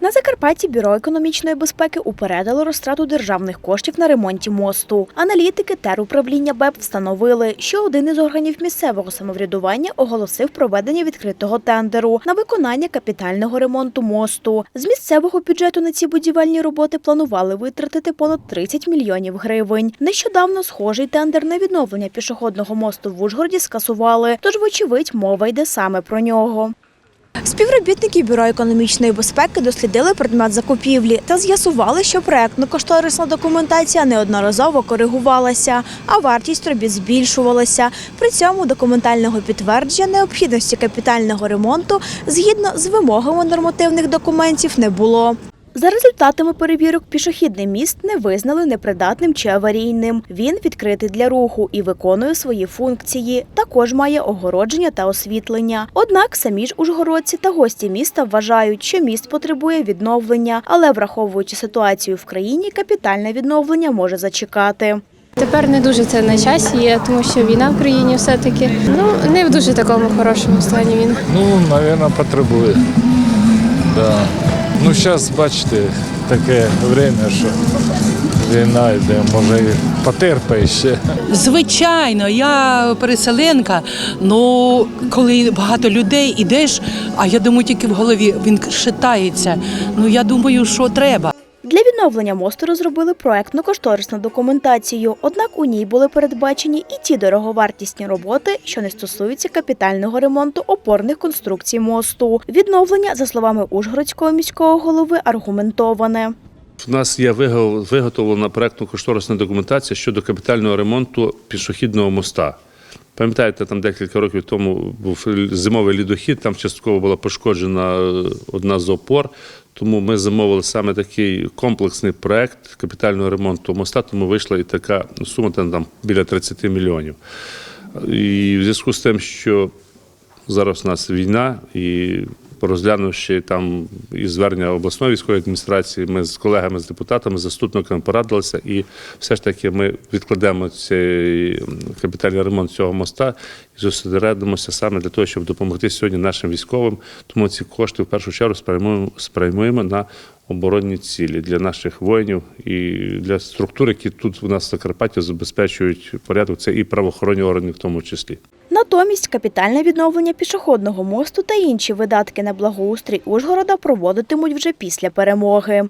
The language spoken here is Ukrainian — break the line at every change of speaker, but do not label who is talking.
На Закарпатті бюро економічної безпеки упередило розтрату державних коштів на ремонті мосту. Аналітики теруправління БЕП встановили, що один із органів місцевого самоврядування оголосив проведення відкритого тендеру на виконання капітального ремонту мосту. З місцевого бюджету на ці будівельні роботи планували витратити понад 30 мільйонів гривень. Нещодавно схожий тендер на відновлення пішохідного мосту в Ужгороді скасували, тож, вочевидь, мова йде саме про нього. Співробітники бюро економічної безпеки дослідили предмет закупівлі та з'ясували, що проектно-кошторисна документація неодноразово коригувалася, а вартість робіт збільшувалася. При цьому документального підтвердження необхідності капітального ремонту згідно з вимогами нормативних документів не було. За результатами перевірок пішохідний міст не визнали непридатним чи аварійним. Він відкритий для руху і виконує свої функції. Також має огородження та освітлення. Однак самі ж ужгородці та гості міста вважають, що міст потребує відновлення, але враховуючи ситуацію в країні, капітальне відновлення може зачекати.
Тепер не дуже це на часі є, тому що війна в країні все-таки ну не в дуже такому хорошому стані він.
Ну, мабуть, потребує. Да. Ну, зараз, бачите, таке время, що війна йде, може і потерпає ще.
Звичайно, я переселенка. Ну коли багато людей ідеш, а я думаю, тільки в голові він шитається. Ну я думаю, що треба.
Для відновлення мосту розробили проектно-кошторисну документацію, однак у ній були передбачені і ті дороговартісні роботи, що не стосуються капітального ремонту опорних конструкцій мосту. Відновлення, за словами Ужгородського міського голови, аргументоване.
У нас є виготовлена проектно-кошторисна документація щодо капітального ремонту пішохідного моста. Пам'ятаєте, там декілька років тому був зимовий лідохід, там частково була пошкоджена е, одна з опор. Тому ми замовили саме такий комплексний проект капітального ремонту моста, тому вийшла і така сума там, там біля 30 мільйонів. І в зв'язку з тим, що зараз у нас війна, і розглянувши там і звернення обласної військової адміністрації, ми з колегами, з депутатами, з заступниками порадилися, і все ж таки ми відкладемо цей капітальний ремонт цього моста і зосередимося саме для того, щоб допомогти сьогодні нашим військовим. Тому ці кошти в першу чергу спрямуємо, спрямуємо на оборонні цілі для наших воїнів і для структур, які тут у нас в Закарпатті забезпечують порядок. Це і правоохоронні органи, в тому числі.
Натомість капітальне відновлення пішохідного мосту та інші видатки на благоустрій Ужгорода проводитимуть вже після перемоги.